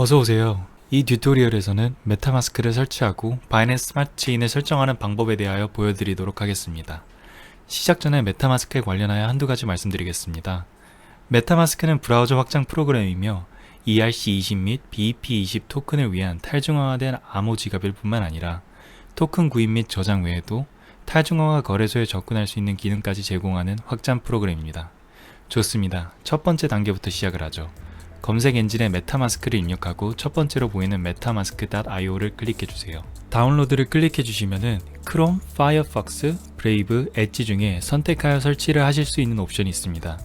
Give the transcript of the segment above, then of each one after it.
어서 오세요. 이 튜토리얼에서는 메타마스크를 설치하고 바이낸스 스마트 체인을 설정하는 방법에 대하여 보여드리도록 하겠습니다. 시작 전에 메타마스크에 관련하여 한두 가지 말씀드리겠습니다. 메타마스크는 브라우저 확장 프로그램이며 ERC20 및 BEP20 토큰을 위한 탈중앙화된 암호 지갑일 뿐만 아니라 토큰 구입 및 저장 외에도 탈중앙화 거래소에 접근할 수 있는 기능까지 제공하는 확장 프로그램입니다. 좋습니다. 첫 번째 단계부터 시작을 하죠. 검색 엔진에 메타마스크를 입력하고 첫 번째로 보이는 metamask.io를 클릭해 주세요. 다운로드를 클릭해 주시면은 크롬, 파이어폭스, 브레이브, 엣지 중에 선택하여 설치를 하실 수 있는 옵션이 있습니다.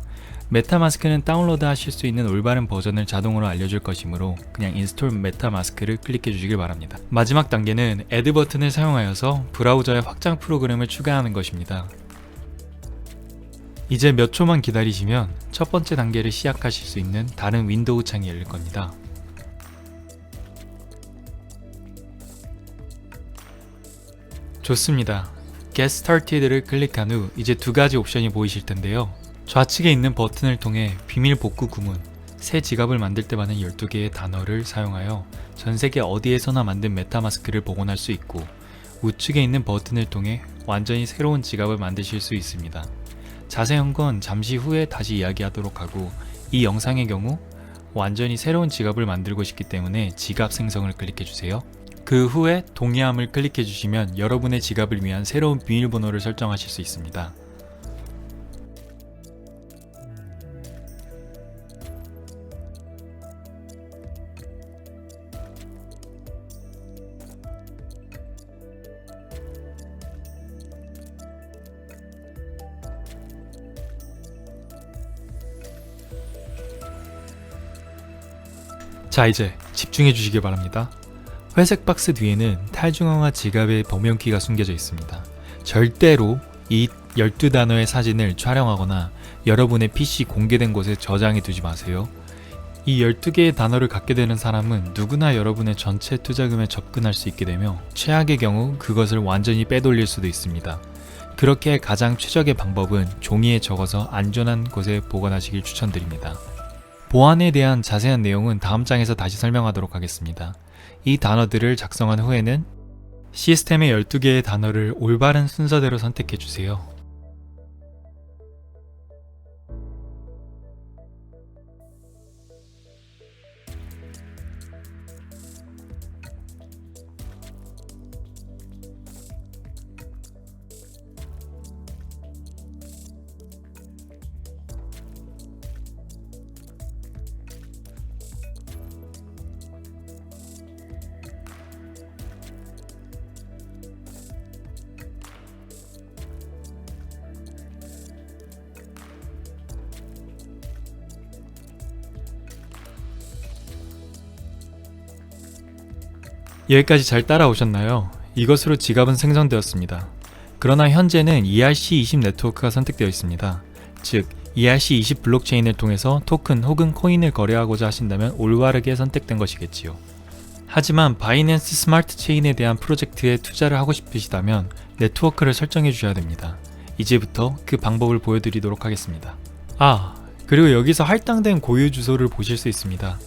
메타마스크는 다운로드 하실 수 있는 올바른 버전을 자동으로 알려줄 것이므로 그냥 인스톨 메타마스크를 클릭해 주시길 바랍니다. 마지막 단계는 애드 버튼을 사용하여서 브라우저에 확장 프로그램을 추가하는 것입니다. 이제 몇 초만 기다리시면 첫 번째 단계를 시작하실 수 있는 다른 윈도우 창이 열릴 겁니다. 좋습니다. Get Started를 클릭한 후 이제 두 가지 옵션이 보이실 텐데요. 좌측에 있는 버튼을 통해 비밀 복구 구문, 새 지갑을 만들 때 많은 12개의 단어를 사용하여 전 세계 어디에서나 만든 메타마스크를 복원할 수 있고 우측에 있는 버튼을 통해 완전히 새로운 지갑을 만드실 수 있습니다. 자세한 건 잠시 후에 다시 이야기하도록 하고 이 영상의 경우 완전히 새로운 지갑을 만들고 싶기 때문에 지갑 생성을 클릭해 주세요. 그 후에 동의함을 클릭해 주시면 여러분의 지갑을 위한 새로운 비밀번호를 설정하실 수 있습니다. 자 이제 집중해 주시기 바랍니다. 회색 박스 뒤에는 탈중앙화 지갑의 범용키가 숨겨져 있습니다. 절대로 이 12단어의 사진을 촬영하거나 여러분의 PC 공개된 곳에 저장해 두지 마세요. 이 12개의 단어를 갖게 되는 사람은 누구나 여러분의 전체 투자금에 접근할 수 있게 되며 최악의 경우 그것을 완전히 빼돌릴 수도 있습니다. 그렇게 가장 최적의 방법은 종이에 적어서 안전한 곳에 보관하시길 추천드립니다. 보안에 대한 자세한 내용은 다음 장에서 다시 설명하도록 하겠습니다. 이 단어들을 작성한 후에는 시스템의 12개의 단어를 올바른 순서대로 선택해 주세요. 여기까지 잘 따라오셨나요? 이것으로 지갑은 생성되었습니다. 그러나 현재는 ERC20 네트워크가 선택되어 있습니다. 즉, ERC20 블록체인을 통해서 토큰 혹은 코인을 거래하고자 하신다면 올바르게 선택된 것이겠지요. 하지만 바이낸스 스마트 체인에 대한 프로젝트에 투자를 하고 싶으시다면 네트워크를 설정해 주셔야 됩니다. 이제부터 그 방법을 보여드리도록 하겠습니다. 아, 그리고 여기서 할당된 고유 주소를 보실 수 있습니다.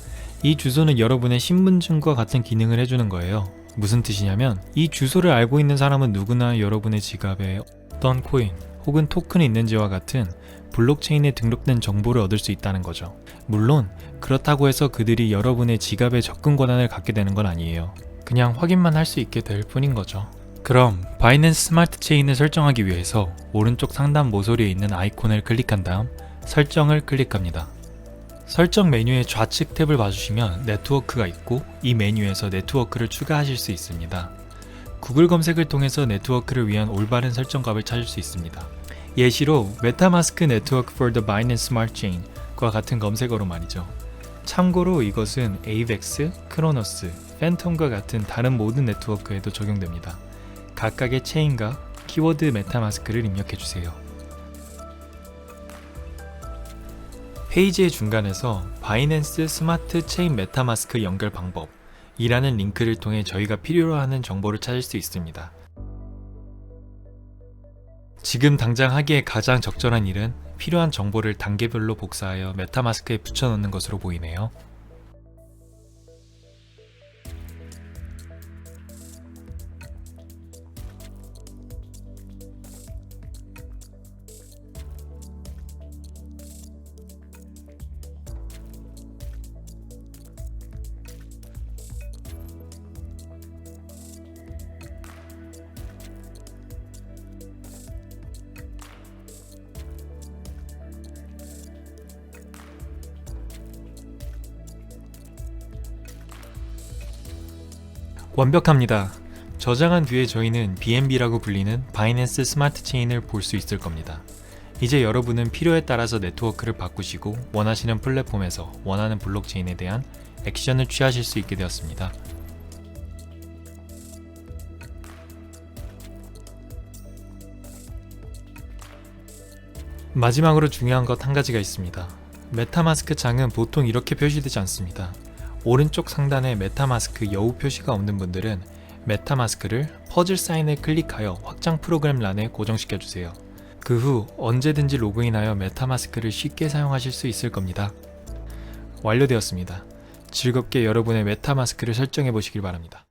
이 주소는 여러분의 신분증과 같은 기능을 해주는 거예요. 무슨 뜻이냐면 이 주소를 알고 있는 사람은 누구나 여러분의 지갑에 어떤 코인 혹은 토큰이 있는지와 같은 블록체인에 등록된 정보를 얻을 수 있다는 거죠. 물론 그렇다고 해서 그들이 여러분의 지갑에 접근 권한을 갖게 되는 건 아니에요. 그냥 확인만 할 수 있게 될 뿐인 거죠. 그럼 바이낸스 스마트 체인을 설정하기 위해서 오른쪽 상단 모서리에 있는 아이콘을 클릭한 다음 설정을 클릭합니다. 설정 메뉴의 좌측 탭을 봐주시면 네트워크가 있고 이 메뉴에서 네트워크를 추가하실 수 있습니다. 구글 검색을 통해서 네트워크를 위한 올바른 설정 값을 찾을 수 있습니다. 예시로 메타마스크 네트워크 for the Binance Smart Chain과 같은 검색어로 말이죠. 참고로 이것은 AVEX, 크로노스, 팬텀과 같은 다른 모든 네트워크에도 적용됩니다. 각각의 체인과 키워드 메타마스크를 입력해 주세요. 페이지의 중간에서 바이낸스 스마트 체인 메타마스크 연결 방법 이라는 링크를 통해 저희가 필요로 하는 정보를 찾을 수 있습니다. 지금 당장 하기에 가장 적절한 일은 필요한 정보를 단계별로 복사하여 메타마스크에 붙여넣는 것으로 보이네요. 완벽합니다. 저장한 뒤에 저희는 BNB라고 불리는 바이낸스 스마트 체인을 볼 수 있을 겁니다. 이제 여러분은 필요에 따라서 네트워크를 바꾸시고 원하시는 플랫폼에서 원하는 블록체인에 대한 액션을 취하실 수 있게 되었습니다. 마지막으로 중요한 것 한 가지가 있습니다. 메타마스크 창은 보통 이렇게 표시되지 않습니다. 오른쪽 상단에 메타마스크 여우 표시가 없는 분들은 메타마스크를 퍼즐 사인을 클릭하여 확장 프로그램 란에 고정시켜 주세요. 그 후 언제든지 로그인하여 메타마스크를 쉽게 사용하실 수 있을 겁니다. 완료되었습니다. 즐겁게 여러분의 메타마스크를 설정해 보시길 바랍니다.